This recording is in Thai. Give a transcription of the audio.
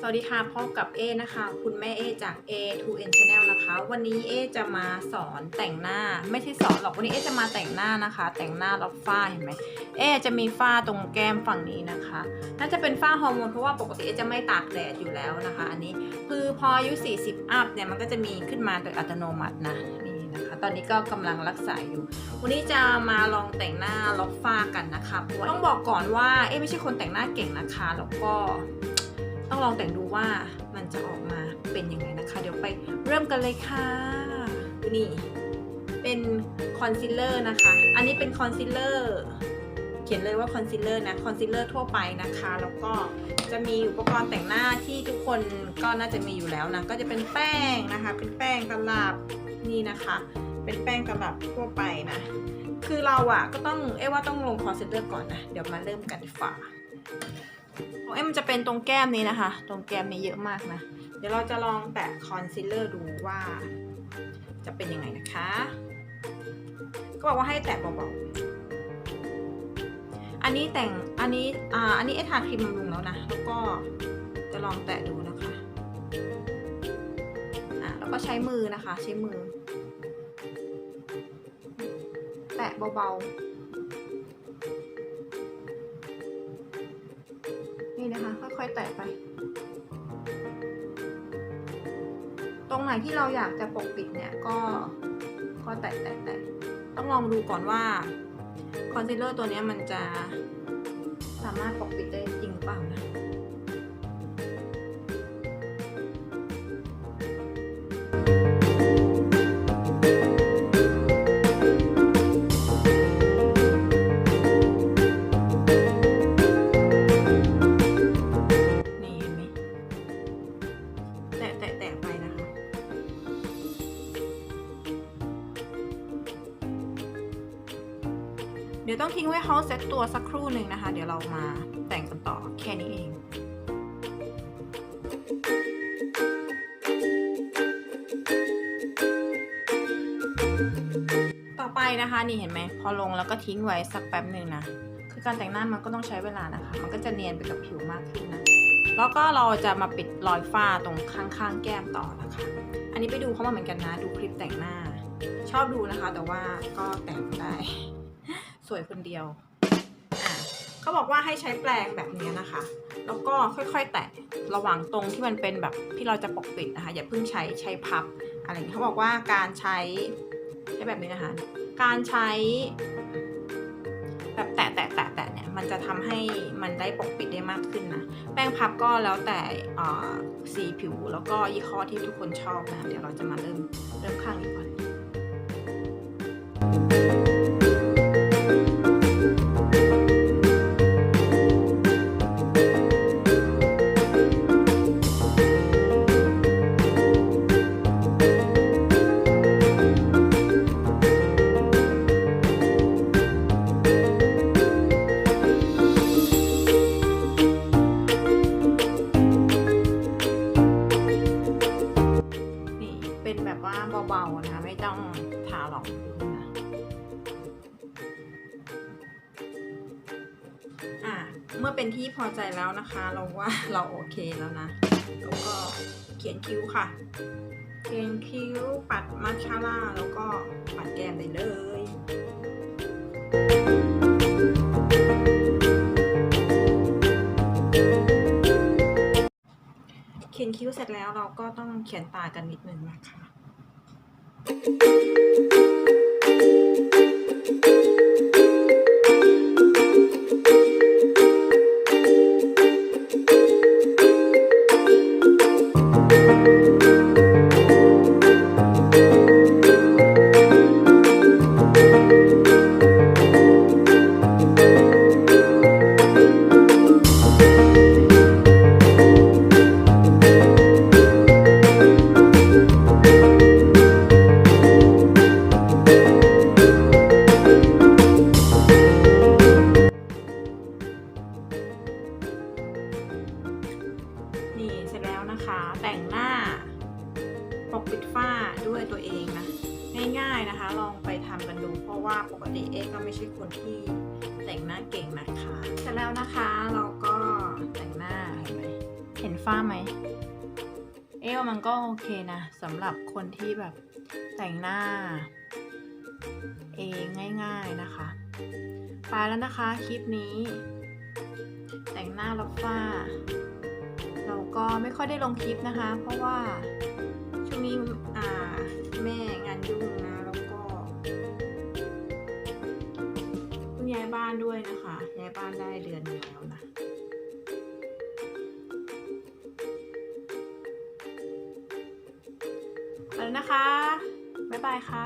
สวัสดีค่ะพบกับเอนะคะ คุณแม่เอจาก A to N Channel นะคะ วันนี้เอจะมาสอนแต่งหน้าไม่ใช่สอนหรอกวันนี้เอจะมาแต่งหน้านะคะ แต่งหน้ารับฝ้าเห็นไหมเอจะมีฝ้าตรงแก้มฝั่งนี้นะคะน่าจะเป็นฝ้าฮอร์โมนเพราะว่าปกติเอจะไม่ตากแดดอยู่แล้วนะคะ อันนี้คือพออายุ 40 อัพเนี่ยมันก็จะมีขึ้นมาโดยอัตโนมัตินะนี่นะคะ ตอนนี้ก็กำลังรักษาอยู่ วันนี้จะมาลองแต่งหน้าล็อกฝ้ากันนะคะต้องบอกก่อนว่าเอไม่ใช่คนแต่งหน้าเก่งนะคะแล้วก็ ต้องลองแต่งดูว่ามันจะออกมาเป็นยังไงนะคะ เดี๋ยวไปเริ่มกันเลยค่ะนี่เป็นคอนซีลเลอร์นะคะ อันนี้เป็นคอนซีลเลอร์เขียนเลยว่าคอนซีลเลอร์นะ คอนซีลเลอร์ทั่วไปนะคะ แล้วก็จะมีอุปกรณ์แต่งหน้าที่ทุกคนก็น่าจะมีอยู่แล้วนะ ก็จะเป็นแป้งนะคะ เป็นแป้งตลับนี่นะคะ เป็นแป้งตลับทั่วไปนะ คือเราอะก็ต้องเอ้ว่าต้องลงคอนซีลเลอร์ก่อนนะ เดี๋ยวมาเริ่มกันดีกว่า ของเอ็มจะเป็นตรงแก้มนี้นะคะ ตรงแก้มนี้เยอะมากนะ เดี๋ยวเราจะลองแตะคอนซีลเลอร์ดูว่า จะเป็นยังไงนะคะ ก็บอกว่าให้แตะเบาๆ อันนี้แต่ง อันนี้ อ่า อันนี้เอทาครีมบำรุงแล้วนะ แล้วก็จะลองแตะดูนะคะ อะแล้วก็ใช้มือนะคะ ใช้มือ แตะเบาๆ ค่อยๆแตะไป ตรงไหนที่เราอยากจะปกปิดเนี่ยก็ก็แตะแตะแตะต้องลองดูก่อนว่าคอนซีลเลอร์ตัวนี้มันจะสามารถปกปิดได้จริงหรือเปล่านะ ดี๋ยวต้องทิ้งไว้เขาเซตตัวสักครู่หนึ่งนะคะ เดี๋ยวเรามาแต่งกันต่อแค่นี้เองต่อไปนะคะนี่เห็นไหมพอลงแล้วก็ทิ้งไว้สักแป๊บหนึ่งนะคือการแต่งหน้ามันก็ต้องใช้เวลานะคะ มันก็จะเนียนไปกับผิวมากขึ้นนะแล้วก็เราจะมาปิดรอยฝ้าตรงข้างๆ แก้มต่อนะคะ อันนี้ไปดูเขามาเหมือนกันนะ ดูคลิปแต่งหน้า ชอบดูนะคะ แต่ว่าก็แต่งได้ สวยคนเดียวเขาบอกว่าให้ใช้แปรงแบบนี้นะคะ แล้วก็ค่อยๆ แตะระหว่างตรงที่มันเป็นแบบที่เราจะปกปิดนะคะ อย่าเพิ่งใช้ใช้พับอะไรอย่างนี้เขาบอกว่าการใช้ใช้แบบนี้นะคะ การใช้ แบบแตะแตะแตะแตะเนี่ยมันจะทำให้มันได้ปกปิดได้มากขึ้นนะ แป้งพับก็แล้วแต่สีผิวแล้วก็ยี่ห้อที่ทุกคนชอบนะ เดี๋ยวเราจะมาเริ่มเริ่มข้า เมื่อเป็นที่พอใจแล้วนะคะ เราว่าเราโอเคแล้วนะ แล้วก็เขียนคิ้วค่ะ เขียนคิ้วปัดมาสคาร่าแล้วก็ปัดแก้มได้เลยเขียนคิ้วเสร็จแล้วเราก็ต้องเขียนตากันนิดนึงนะคะ นะคะแต่งหน้าปกปิดฝ้าด้วยตัวเองนะง่ายๆนะคะ ลองไปทำกันดู เพราะว่าปกติเอ๊ก็ไม่ใช่คนที่แต่งหน้าเก่งนะคะเสร็จแล้วนะคะเราก็แต่งหน้าเห็นไหมเห็นฝ้าไหมเอะว่ามันก็โอเคนะสำหรับคนที่แบบแต่งหน้า เองง่าย ๆนะคะไปแล้วนะคะคลิปนี้ แต่งหน้ารับฝ้า ไม่ค่อยได้ลงคลิปนะคะ เพราะว่าช่วงนี้อ่าแม่งานยุ่งนะแล้วก็คุณย้ายบ้านด้วยนะคะย้ายบ้านได้เดือนแล้วนะไปแล้นะคะ บ๊ายบายค่ะ